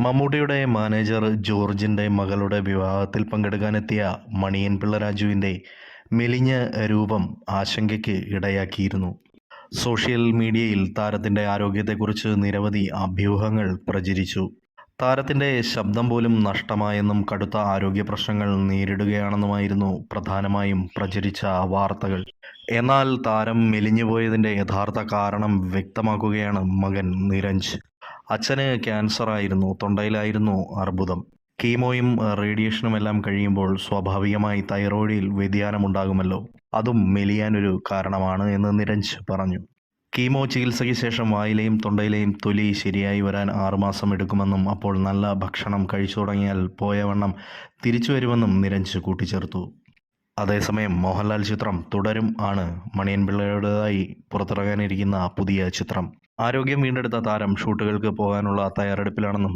മമ്മൂട്ടിയുടെ മാനേജർ ജോർജിന്റെ മകളുടെ വിവാഹത്തിൽ പങ്കെടുക്കാനെത്തിയ മണിയൻ പിള്ള രാജുവിന്റെ മെലിഞ്ഞ രൂപം ആശങ്കയ്ക്ക് ഇടയാക്കിയിരുന്നു. സോഷ്യൽ മീഡിയയിൽ താരത്തിന്റെ ആരോഗ്യത്തെക്കുറിച്ച് നിരവധി അഭ്യൂഹങ്ങൾ പ്രചരിച്ചു. താരത്തിന്റെ ശബ്ദം പോലും നഷ്ടമായെന്നും കടുത്ത ആരോഗ്യ പ്രശ്നങ്ങൾ നേരിടുകയാണെന്നുമായിരുന്നു പ്രധാനമായും പ്രചരിച്ച വാർത്തകൾ. എന്നാൽ താരം മെലിഞ്ഞുപോയതിന്റെ യഥാർത്ഥ കാരണം വ്യക്തമാക്കുകയാണ് മകൻ നിരഞ്ജ് അച്ഛന് ക്യാൻസർ ആയിരുന്നു തൊണ്ടയിലായിരുന്നു അർബുദം. കീമോയും റേഡിയേഷനും എല്ലാം കഴിയുമ്പോൾ സ്വാഭാവികമായി തൈറോയിഡിൽ വ്യതിയാനമുണ്ടാകുമല്ലോ. അതും മെലിയാനൊരു കാരണമാണ് എന്ന് നിരഞ്ജ് പറഞ്ഞു. കീമോ ചികിത്സയ്ക്ക് ശേഷം വായിലെയും തൊണ്ടയിലെയും തൊലി ശരിയായി വരാൻ ആറുമാസം എടുക്കുമെന്നും അപ്പോൾ നല്ല ഭക്ഷണം കഴിച്ചു തുടങ്ങിയാൽ പോയവണ്ണം തിരിച്ചു വരുമെന്നും നിരഞ്ജ് കൂട്ടിച്ചേർത്തു. അതേസമയം മോഹൻലാൽ ചിത്രം തുടരും ആണ് മണിയൻ പിള്ളയുടേതായി പുറത്തിറങ്ങാനിരിക്കുന്ന പുതിയ ചിത്രം. ആരോഗ്യം വീണ്ടെടുത്ത താരം ഷൂട്ടുകൾക്ക് പോകാനുള്ള തയ്യാറെടുപ്പിലാണെന്നും